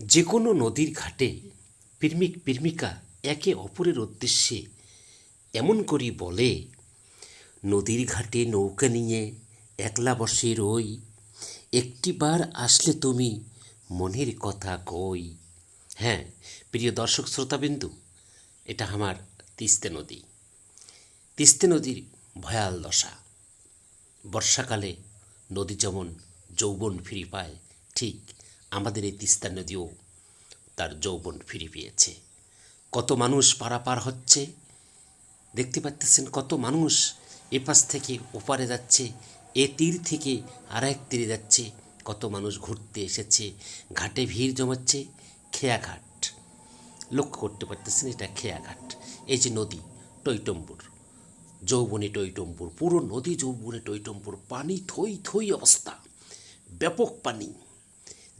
যে কোনো নদীর ঘাটে প্রেমিক প্রেমিকা একে অপরের উদ্দেশ্যে এমন করি বলে, নদীর ঘাটে নৌকা নিয়ে একলা বসে রই একটিবার আসলে তুমি মনের কথা কই। হ্যাঁ প্রিয় দর্শক শ্রোতাবিন্দু, এটা আমার তিস্তে নদী। তিস্তে নদীর ভয়াল দশা। বর্ষাকালে নদী যেমন যৌবন ফিরে পায়, ঠিক আমাদের এই তিস্তা নদীও তার যৌবন ফিরে পেয়েছে। কত মানুষ পারাপার হচ্ছে, দেখতে পাচ্তেছেন কত মানুষ এপাশ থেকে ওপারে যাচ্ছে, এ তীর থেকে আর এক তীরে যাচ্ছে, কত মানুষ ঘুরতে এসেছে, ঘাটে ভিড় জমাচ্ছে, খেয়াঘাট। লক্ষ্য করতে পারতেছেন এটা খেয়াঘাট, এই যে নদী, টৈটম্বুর, যৌবনে টৈটম্বুর, পুরো নদী যৌবনে টৈটম্বুর, পানি থই থই অবস্থা, ব্যাপক পানি।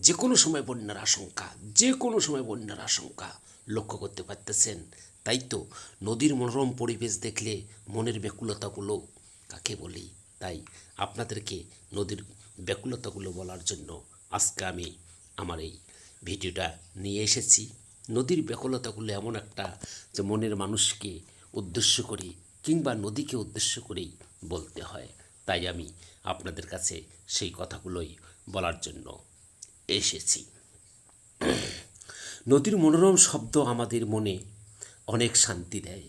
যে কোনো সময় বন্যার আশঙ্কা, যে কোনো সময় বন্যার আশঙ্কা লক্ষ্য করতে পারতেছেন। তাই তো নদীর মনোরম পরিবেশ দেখলে মনের ব্যাকুলতাগুলো কাকে বলি? তাই আপনাদেরকে নদীর ব্যাকুলতাগুলো বলার জন্য আজকে আমি আমার এই ভিডিওটা নিয়ে এসেছি। নদীর ব্যাকুলতাগুলো এমন একটা যে মনের মানুষকে উদ্দেশ্য করে কিংবা নদীকে উদ্দেশ্য করেই বলতে হয়। তাই আমি আপনাদের কাছে সেই কথাগুলোই বলার জন্য এসেছি। নদীর মনোরম শব্দ আমাদের মনে অনেক শান্তি দেয়।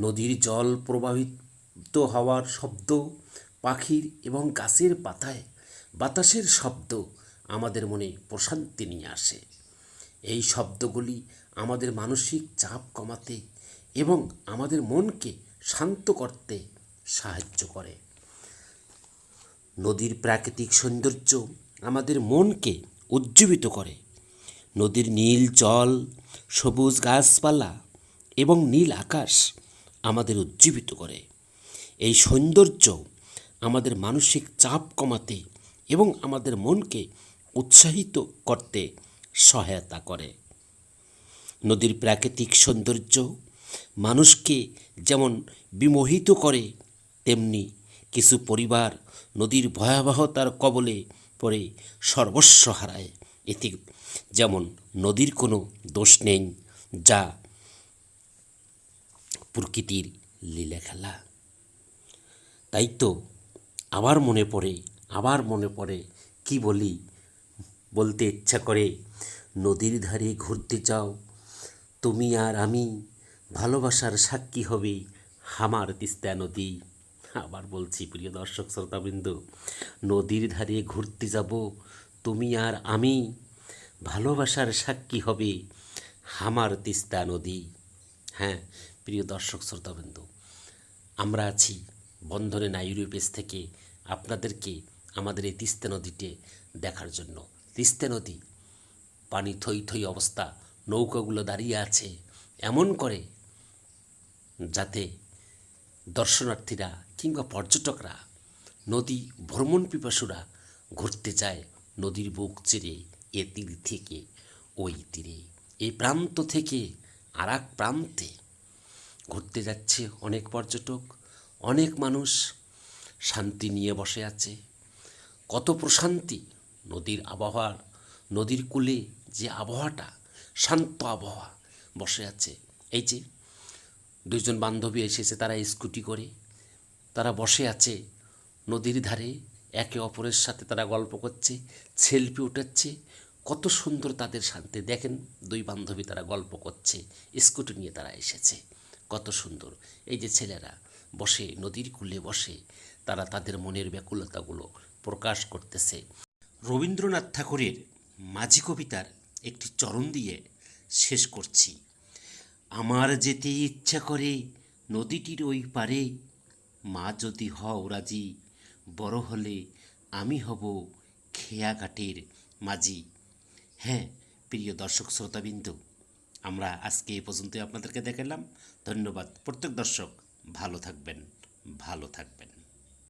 নদীর জল প্রবাহিত হওয়ার শব্দ, পাখির এবং গাছের পাতায় বাতাসের শব্দ আমাদের মনে প্রশান্তি নিয়ে আসে। এই শব্দগুলি আমাদের মানসিক চাপ কমাতে এবং আমাদের মনকে শান্ত করতে সাহায্য করে। নদীর প্রাকৃতিক সৌন্দর্য আমাদের মনকে উজ্জীবিত করে। নদীর নীল জল, সবুজ গাছপালা এবং নীল আকাশ আমাদের উজ্জীবিত করে। এই সৌন্দর্য আমাদের মানসিক চাপ কমাতে এবং আমাদের মনকে উৎসাহিত করতে সহায়তা করে। নদীর প্রাকৃতিক সৌন্দর্য মানুষকে যেমন বিমোহিত করে, তেমনি কিছু পরিবার নদীর ভয়াবহতার কবলে পড়ে সর্বস্ব হারায় এতে। যেমন নদীর কোনো দোষ নেই, যা প্রকৃতির লীলা খেলা। তাই তো আবার মনে পড়ে, আবার মনে পড়ে কি বলি? বলতে ইচ্ছা করে, নদীর ধারে ঘুরতে যাও তুমি আর আমি ভালোবাসার সাক্ষী হবে হামার তিস্তা নদী। আবার বলছি, প্রিয় দর্শক, শ্রোতাবৃন্দ, নদীর ধারে ঘুরতে যাব, তুমি আর আমি, ভালোবাসার সাক্ষী হবে হামার তিস্তা নদী। হ্যাঁ প্রিয় দর্শক, শ্রোতাবৃন্দ, আমরা আছি বন্ধনে নাইরু পেজ থেকে আপনাদেরকে আমাদের এই তিস্তা নদীতে দেখার জন্য। তিস্তা নদী, পানি থই থই অবস্থা, নৌকাগুলো দাঁড়িয়ে আছে, এমন করে যাতে দর্শনার্থীরা কিংবা পর্যটকরা নদী ভ্রমণ পিপাসুরা ঘুরতে যায় নদীর বুক চেড়ে এ তীর থেকে, ওই তীরে, এই প্রান্ত থেকে আর প্রান্তে। ঘুরতে যাচ্ছে অনেক পর্যটক, অনেক মানুষ, শান্তি নিয়ে বসে আছে। কত প্রশান্তি, নদীর আবহাওয়ার, নদীর কূলে যে আবহাওয়াটা, শান্ত আবহাওয়া বসে আছে। এই যে দুইজন বান্ধবী এসেছে, তারা স্কুটি করে। তারা বসে আছে নদীর ধারে, একে অপরের সাথে তারা গল্প করছে, সেলফি উঠাচ্ছে। কত সুন্দর তাদের শান্তি। দেখেন, দুই বান্ধবী তারা গল্প করছে, স্কুটি নিয়ে তারা এসেছে। কত সুন্দর। এই যে ছেলেরা বসে, নদীর কূলে বসে, তারা তাদের মনের ব্যাকুলতাগুলো প্রকাশ করতেছে। রবীন্দ্রনাথ ঠাকুরের মাঝি কবিতার একটি চরণ দিয়ে শেষ করছি। আমার যেতে ইচ্ছা করে নদীটির ওই পারে। মা যদি হও রাজি, বড় হলে আমি হব খেয়াঘাটের মাঝি। হ্যাঁ প্রিয় দর্শক শ্রোতাবিন্দু, আমরা আজকে এ পর্যন্তই আপনাদেরকে দেখালাম। ধন্যবাদ। প্রত্যেক দর্শক ভালো থাকবেন ভালো থাকবেন।